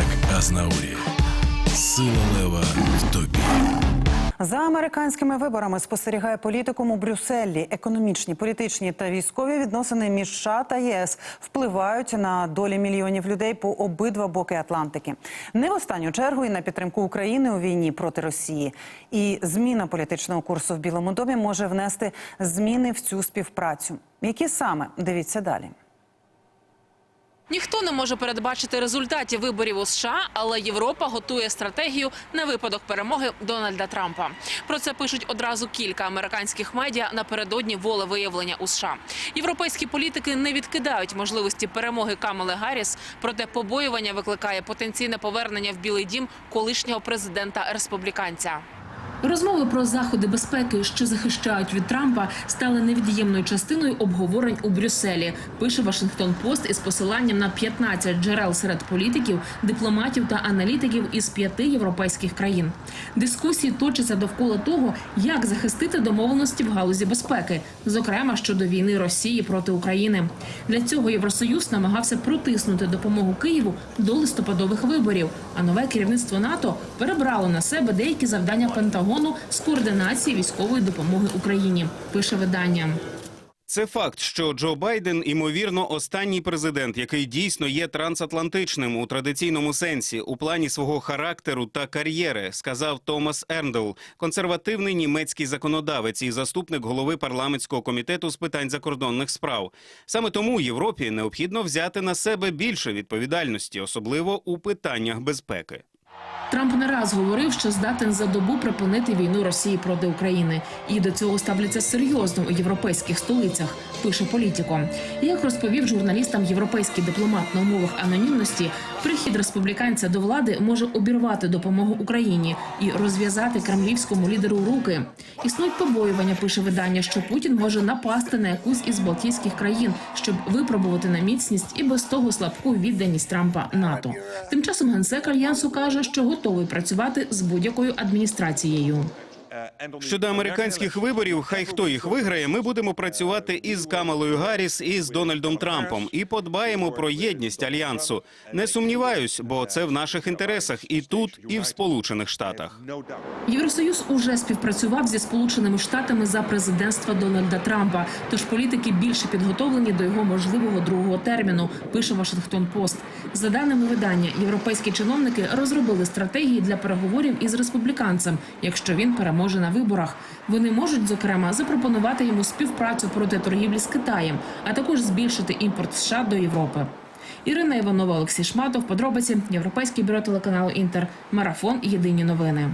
як Азнаурі. Сила лева в тобі. За американськими виборами спостерігає політикум у Брюсселі. Економічні, політичні та військові відносини між США та ЄС впливають на долі мільйонів людей по обидва боки Атлантики. Не в останню чергу і на підтримку України у війні проти Росії. І зміна політичного курсу в Білому домі може внести зміни в цю співпрацю. Які саме дивіться далі. Ніхто не може передбачити результатів виборів у США, але Європа готує стратегію на випадок перемоги Дональда Трампа. Про це пишуть одразу кілька американських медіа напередодні волевиявлення у США. Європейські політики не відкидають можливості перемоги Камали Гарріс, проте побоювання викликає потенційне повернення в Білий Дім колишнього президента республіканця. Розмови про заходи безпеки, що захищають від Трампа, стали невід'ємною частиною обговорень у Брюсселі. Пише Вашингтон Пост із посиланням на 15 джерел серед політиків, дипломатів та аналітиків із п'яти європейських країн. Дискусії точаться довкола того, як захистити домовленості в галузі безпеки, зокрема щодо війни Росії проти України. Для цього Євросоюз намагався протиснути допомогу Києву до листопадових виборів. А нове керівництво НАТО перебрало на себе деякі завдання Пентагону з координації військової допомоги Україні. Пише видання. Це факт, що Джо Байден, імовірно, останній президент, який дійсно є трансатлантичним у традиційному сенсі у плані свого характеру та кар'єри, сказав Томас Ерндл, консервативний німецький законодавець і заступник голови парламентського комітету з питань закордонних справ. Саме тому Європі необхідно взяти на себе більше відповідальності, особливо у питаннях безпеки. Трамп не раз говорив, що здатен за добу припинити війну Росії проти України, і до цього ставляться серйозно у європейських столицях. Пише політико. Як розповів журналістам європейський дипломат на умовах анонімності, прихід республіканця до влади може обірвати допомогу Україні і розв'язати кремлівському лідеру руки. Існують побоювання, пише видання, що Путін може напасти на якусь із Балтійських країн, щоб випробувати на міцність і без того слабку відданість Трампа НАТО. Тим часом генсек альянсу каже, що готовий працювати з будь-якою адміністрацією. Щодо американських виборів, хай хто їх виграє, ми будемо працювати із Камалою Гарріс і з Дональдом Трампом і подбаємо про єдність альянсу. Не сумніваюсь, бо це в наших інтересах і тут, і в Сполучених Штатах. Євросоюз уже співпрацював зі сполученими штатами за президентства Дональда Трампа. Тож політики більше підготовлені до його можливого другого терміну. Пише Вашингтон Пост. За даними видання, європейські чиновники розробили стратегії для переговорів із республіканцем, якщо він переможе на виборах. Вони можуть зокрема запропонувати йому співпрацю проти торгівлі з Китаєм, а також збільшити імпорт США до Європи. Ірина Іванова, Олексій Шматов. Подробиці Європейське бюро телеканалу Інтер. Марафон. Єдині новини.